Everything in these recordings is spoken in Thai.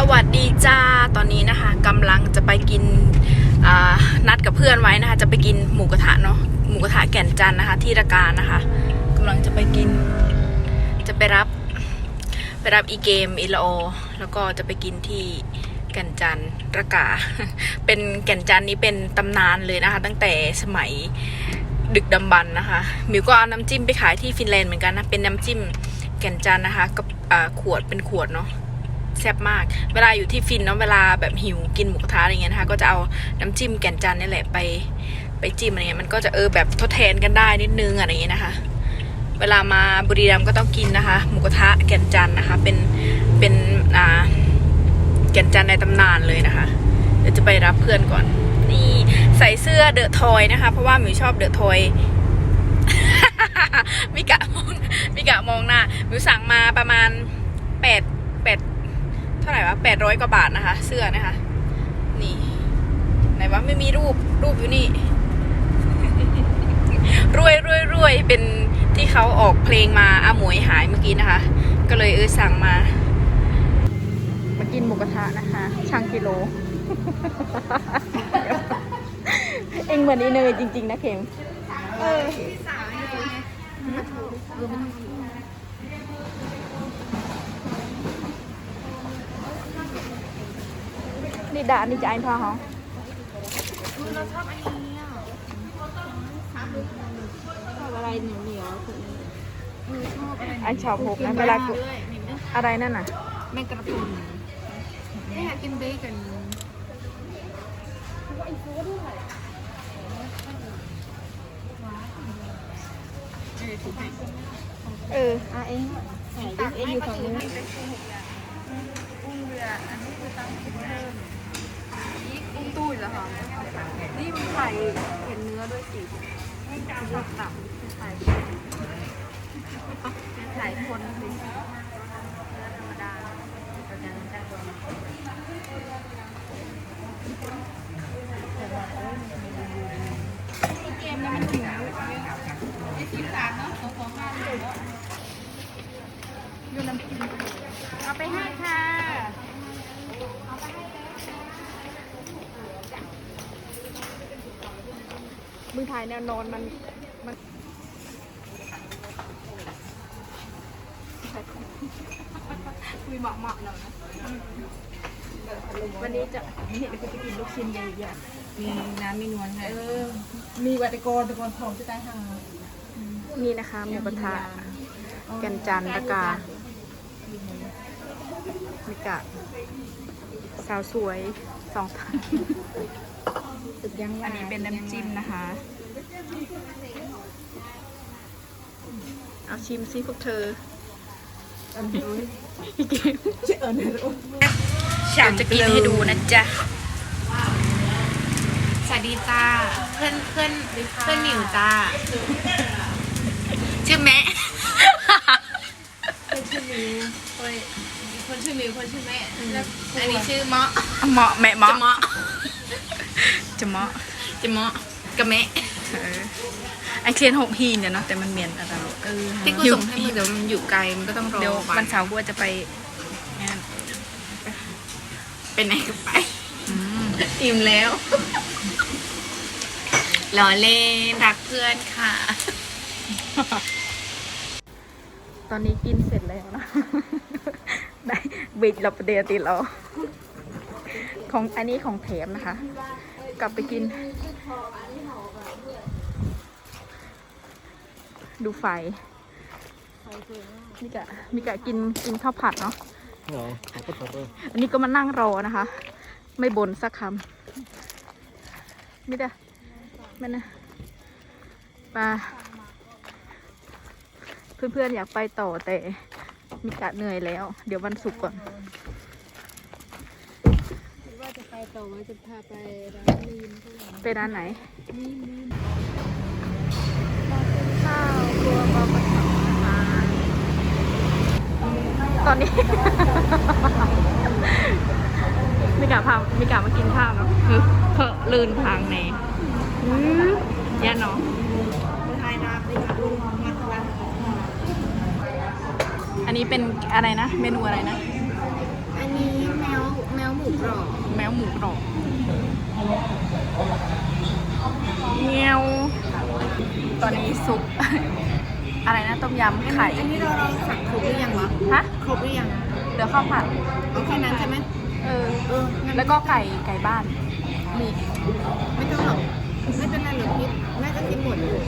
สวัสดีจ้า ตอนนี้นะคะกำลังจะไปกินนัดกับเพื่อนไว้นะคะ จะไปกินหมูกระทะเนาะหมูกระทะแก่นจันนะคะ ที่ระการนะคะกำลังจะไปกิน จะไปรับ ไปรับอีเกมอีลโอแล้วก็จะไปกินที่แก่นจันระกา เป็นแก่นจันนี้เป็นตำนานเลยนะคะ ตั้งแต่สมัยดึกดำบรรนะคะมิวก็เอาน้ำจิ้มไปขายที่ฟินแลนด์เหมือนกันนะเป็นน้ำจิ้มแก่นจันนะคะกับขวดเป็นขวดเนาะ แซ่บมาก เวลาอยู่ที่ฟินเนาะเวลาแบบหิวกินหมูกระทะอะไรเงี้ยนะคะก็จะเอาน้ำจิ้มแก่นจันนี่แหละไป ไปจิ้มอะไรเงี้ยมันก็จะเออแบบทดแทนกันได้นิดนึงอะไรเงี้ยนะคะ เวลามาบุรีรัมย์ก็ต้องกินนะคะ หมูกระทะแก่นจันนะคะ เป็นเป็นอ่าแก่นจันในตำนานเลยนะคะ เดี๋ยวจะไปรับเพื่อนก่อน นี่ใส่เสื้อเดอะทอยนะคะ เพราะว่าหมิวชอบเดอะทอยมิกะมองมิกะมองหน้าหมิวสั่งมาประมาณแปดแปด ท่าไหร่วะแปดร้อยกว่าบาทนะคะ เสื้อนะคะ นี่ ไหนวะไม่มีรูปรูปอยู่นี่ รวยรวยรวยเป็นที่เขาออกเพลงมาอาหมวยหายเมื่อกี้นะคะ ก็เลยเออสั่งมา มากินหมูกระทะนะคะช่างกิโล เองเหมือนอีเนยจริง ๆ นะเข็มเออ นี่ด่านี่จะไอ้พาหองเราชอบอันนี้อะชอบอะไรเหนียวเหนียวๆคือเออชอบอะไรไอ้ชอบหกนะเวลากูด้วยนี่ไหมอะไรนั่นน่ะแมงกระพรุนไม่อยากกินเบคอนเออถูกไหมเอออะเองไหนดิเองอยู่ฝั่งนู้นกุ้งเรืออัน นี้คือตั้งคิดเพิ่มนี่กุ้งตุ้ยเหรอคะนี่มันไข่เห็นเนื้อด้วยสิตับตับไข่ไข่คนสิธรรมดา เกมนี้มันถึงไอ้สิบสามเนาะสองสองห้าเลยยูน้ำจิ้มเอาไปให้ค่ะ มือถ่ายแนวนอนมันมันคุยเหมาะเหมาะๆหน่อยนะวันนี้จะนี่เดี๋ยวกูจะกินลูกชิ้นใหญ่มีน้ำมีนวลค่ะๆเออมีวัตโกนตะโกนทองจะได้ห่างนี่นะคะหมูกระทะแกันจันทร์ตะกามิกะสาวสวยสองท่าน ตึกยังอันนี้เป็นน้ำจิ้มนะคะ เอาชิมซิพวกเธออันนี้พี่เกมเออเนี่ยเดี๋ยวจะกินให้ดูนะจ๊ะ สวัสดีจ้า เพื่อนเพื่อนเพื่อนหมิวจ้า ชื่อแม่คนชื่อหมิวคนคนชื่อหมิวคนชื่อแม่แล้วอันนี้ชื่อเมาะ เหมาะแม่เหมาะ จะเมาะ จะเหมาะจะเมาะกับแม่เออไอเคียนหกฮีนเนี่ยเนาะแต่มันเมียนอะไรลูกเออที่กูส่งให้มึงเดี๋ยวมันอยู่ไกลมันก็ต้องรอเดี๋ยววัวันนเสาร์กูจะไปงานเป็นไหนก็ไปอืมอิ่มแล้วรอเล่นรักเพื่อนค่ะ ตอนนี้กินเสร็จแล้วนะ ได้บิดเราประเดี๋ยวติดเราของอันนี้ของแถมนะคะ กลับไปกิน ดูไฟมิกะมิกะกินกินข้าวผัดเนาะ Ja, jag får ta det. อันนี้ก็มานั่งรอนะคะ ไม่บ่นสักคำไม่ได้ไม่นะปลาเพื่อนๆอยากไปต่อแต่มิกะเหนื่อยแล้ว เดี๋ยววันศุกร์ก่อน ว่าจะไป ต่อว่าจะพาไปร้านลีนไปร้านไหนนี่นี่ข้าวครัวบปสนะคะตอนนี้มิกะพามิกะมากินข้าวเนาะคือเพอลื่นทางในอื้อย่าเนาะไทยนาไปกับลุงมาตะวันอันนี้เป็นอะไรนะ เมนูอะไรนะ อันนี้แมวรอบ แมวหมูกรอบเงี้ยวตอนนี้ซุป อะไรนะต้มยำไข่อันนี้เราเราสั่งครบหรือยังวะฮะครบหรือยังเดี๋ยวข้าวผัดเอาแค่นั้นใช่ไหมเออเอองั้นแล้วก็ไก่ไก่บ้าน มีไม่ต้องหรอกไม่เป็นไรหรอกพี่แม่ก็กินหมดเลย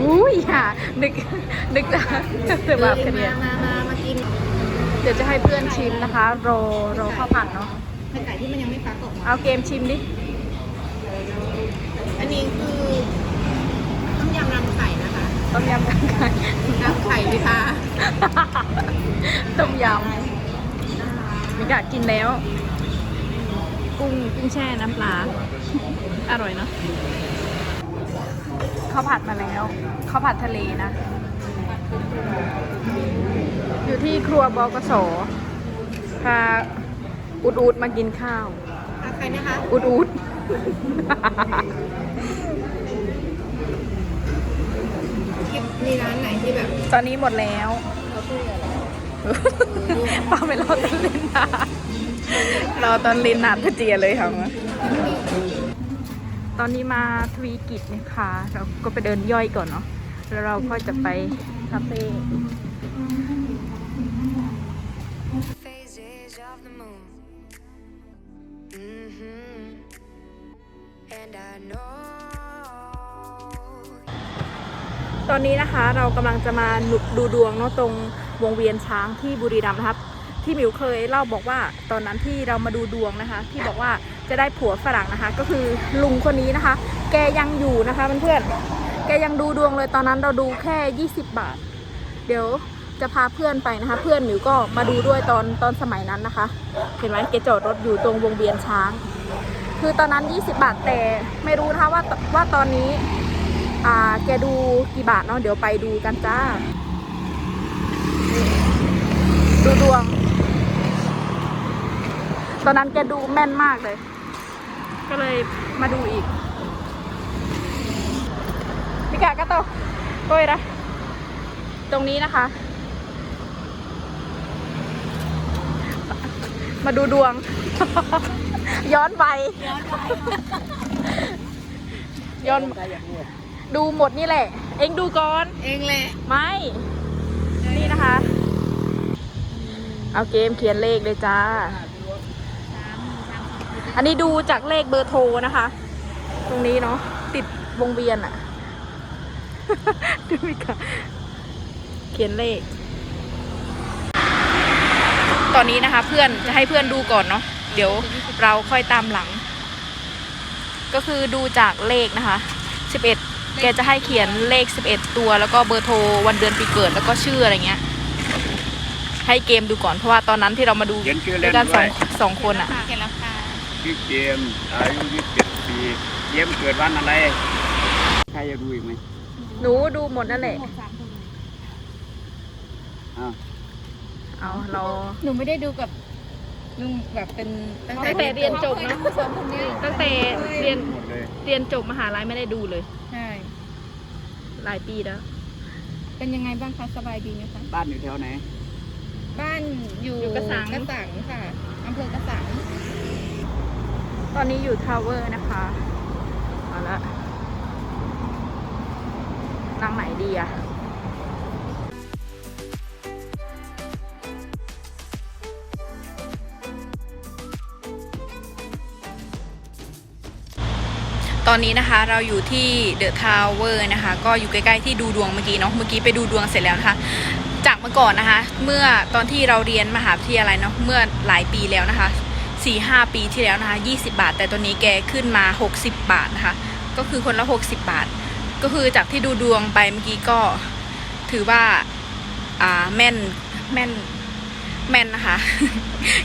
อุ้ยอย่านึกนึกจะจะแบบเอกันอเนี่ยมามามามากิน เดี๋ยวจะให้เพื่อนชิมนะคะโรโรข้าวผัดเนาะ ไข่ไก่ที่มันยังไม่ฟักออกมาเอาเกมชิมดิ อันนี้คือต้มยำรำไข่นะคะต้มยำไก่รำไข่เลยค่ะต้มยำมีกะกินแล้ว กุ้งกุ้งแช่น้ำปลา อร่อยเนาะข้าวผัดมาแล้วข้าวผัดทะเลนะ อยู่ที่ครัวบกสพา อุดอุดมากินข้าวเอาใครนะคะ อุดอุดมีร้านไหนที่แบบตอนนี้หมดแล้วเขาพูดอะไรป้าไปรอตอนเล่นนานรอตอนเล่นนานพเจียเลยค่ะมาตอนนี้มาทวีกิจนะคะ เราก็ไปเดินย่อยก่อนเนาะ แล้วเราก็จะไปคาเฟ่ ตอนนี้นะคะเรากำลังจะมาหนุดูดวงเนาะตรงวงเวียนช้างที่บุรีรัมย์นะครับ ที่มิวเคยเล่าบอกว่าตอนนั้นที่เรามาดูดวงนะคะ ที่บอกว่าจะได้ผัวฝรั่งนะคะ ก็คือลุงคนนี้นะคะ แกยังอยู่นะคะเพื่อนๆแกยังดูดวงเลยตอนนั้นเราดูแค่ 20 บาท เดี๋ยวจะพาเพื่อนไปนะคะ เพื่อนมิวก็มาดูด้วยตอนตอนสมัยนั้นนะคะ เห็นไหมแกจอดรถอยู่ตรงวงเวียนช้าง คือตอนนั้น 20 บาทแต่ไม่รู้นะคะว่าว่าตอนนี้ อ่าแกดูกี่บาทเนาะเดี๋ยวไปดูกันจ้า ดูดวง ตอนนั้นแกดูแม่นมากเลย ก็เลยมาดูอีกพี่กะก็โตโก้ยนะตรงนี้นะคะ มาดูดวง ย้อนไปย้อน ดูหมดนี่แหละ เองดูก่อน เองแหละไม่ นี่นะคะ เอาเกมเขียนเลขเลยจ้า อันนี้ดูจากเลขเบอร์โทรนะคะ ตรงนี้เนาะติดวงเวียนอะดูอีกค่ะเขียนเลข ตอนนี้นะคะ เพื่อนจะให้เพื่อนดูก่อนเนาะเดี๋ยวเราค่อยตามหลัง ก็คือดูจากเลขนะคะ11 แกจะให้เขียนเลข 11 ตัว แล้วก็เบอร์โทรวันเดือนปีเกิดแล้วก็ชื่ออะไรเงี้ย ให้เกมดูก่อนเพราะว่าตอนนั้นที่เรามาดูเขียนชื่อด้เล่วนยกันสองด้วยสองคนอะเขียนราคาชื่อเกมอายุ27ปีเกมเกิดวันอะไร ใครจะรู้อีกไหมหนูดูหมดนั่นแหละ อ้าวเอาเราหนูไม่ได้ดูกับลุงแบบเป็นตั้งแต่เรียนจบเนอะสองคนนี้ตั้งแต่เรียนหมดเลย เรียนจบมหาลัยไม่ได้ดูเลย ใช่ หลายปีแล้ว เป็นยังไงบ้างคะสบายดีไหมคะบ้านอยู่แถวไหน บ้านอยู่อยู่กระสัง กระสังค่ะอำเภอกระสังตอนนี้อยู่ทาวเวอร์นะคะเอาละนั่งไหนดีอะ ตอนนี้นะคะเราอยู่ที่เดอะทาวเวอร์นะคะ ก็อยู่ใกล้ๆที่ดูดวงเมื่อกี้เนาะเมื่อกี้ไปดูดวงเสร็จแล้วนะคะ จากเมื่อก่อนนะคะ เมื่อตอนที่เราเรียนมหาวิทยาลัยเนาะเมื่อหลายปีแล้วนะคะสี่ห้าปีที่แล้วนะคะ20บาท แต่ตอนนี้แกขึ้นมา60บาทนะคะ ก็คือคนละ60บาท ก็คือจากที่ดูดวงไปเมื่อกี้ก็ถือว่าอ่าแม่นแม่นแม่นนะคะ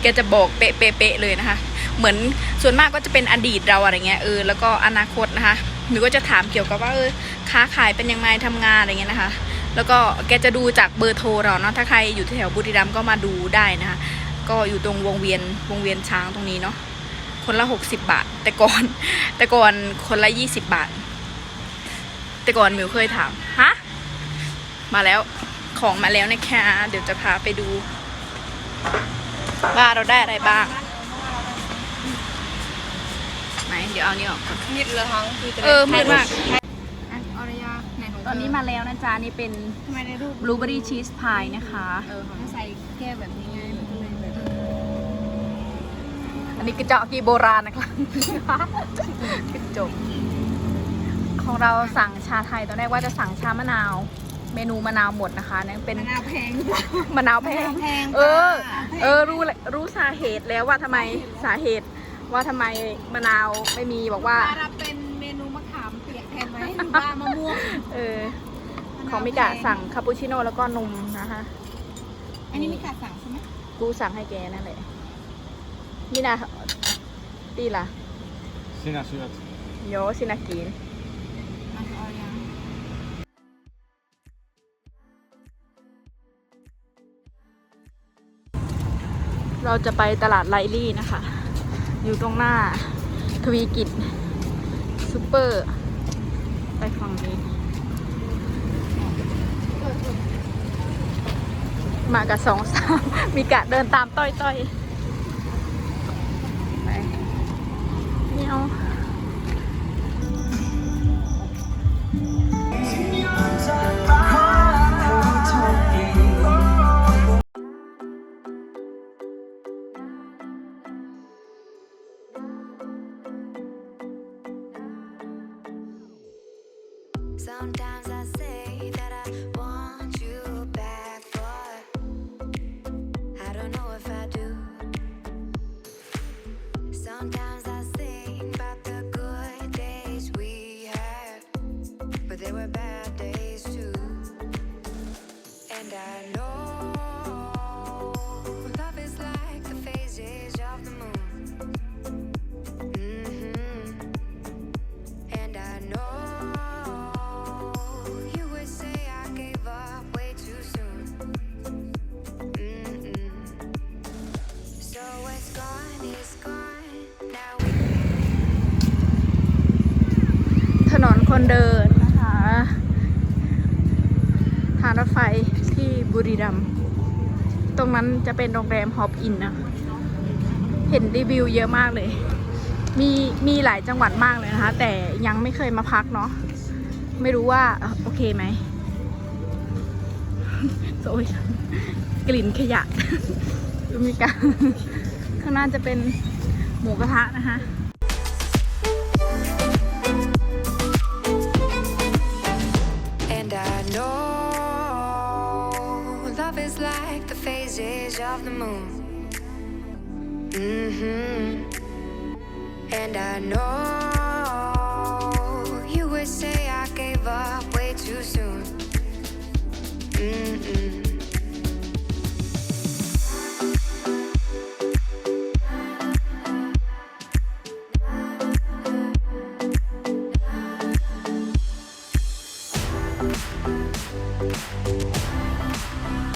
แกจะบอกเป๊ะเป๊ะเป๊ะเลยนะคะ เหมือนส่วนมากก็จะเป็นอดีตเราอะไรเงี้ยเออแล้วก็อนาคตนะคะหนูก็จะถามเกี่ยวกับว่าเออค้าขายเป็นยังไงทำงานอะไรเงี้ยนะคะ แล้วก็แกจะดูจากเบอร์โทรเราเนาะถ้าใครอยู่แถวบุรีรัมย์ก็มาดูได้นะคะ ก็อยู่ตรงวงเวียนวงเวียนช้างตรงนี้เนาะคนละหกสิบบาท แต่ก่อน แต่ก่อนคนละยี่สิบบาท แต่ก่อนมิวเคยถามฮะมาแล้วของมาแล้วนะคะเดี๋ยวจะพาไปดูว่าเราได้อะไรบ้าง ไหน เดี๋ยวเอานี่ออกก่อนมิดเลยทั้งเออมืดมากอะอรยาไหนของเธตอนนี้มาแล้วนะจ๊ะนี่เป็นทำไมในรูปบลูเบอรี่ชีสพายนะคะเออเขาใส่แก้วแบบนี้ไงมันก็เลยแบบอันนี้กระเจาะกีโบราณนะคะกระจกของเราสั่งชาไทยตอนแรกว่าจะสั่งชามะนาว เมนูมะนาวหมดนะคะนั่นเป็นมะนาวแพงมะนาวแพงมะนาวแพงเออค่ะเออรู้แล้วรู้สาเหตุแล้วว่าทำไมสาเหตุ ว่าทำไมมะนาวไม่มีบอกว่าเป็นเมนูมะขามเปียกแทนไหมหรือว่ามะม่วงเออ ของมิกะสั่งคาปูชิโน่แล้วก็นมนะคะ อันนี้มิกะสั่งใช่ไหมกูสั่งให้แกนั่นแหละนี่นะตีล่ะ Sinä syöt. Joo, sinä kiinni. นเราจะไปตลาดไลลี่นะคะ อยู่ตรงหน้า ทวีกิจซูเปอร์ ไปฝั่งนี้ มากับสองสาวมีกะเดินตามต้อยต้อยไปเนียว Sometimes คนเดินนะคะทางรถไฟที่บุรีรัมย์ตรงนั้นจะเป็นโรงแรมฮอปอินนะ เห็นรีวิวเยอะมากเลย มีมีหลายจังหวัดมากเลยนะคะ แต่ยังไม่เคยมาพักเนาะ ไม่รู้ว่าโอเคไหมโอ้ยกลิ่นขยะมีการข้างหน้าจะเป็นหมูกระทะนะคะ of the moon. Mm-hmm. And I know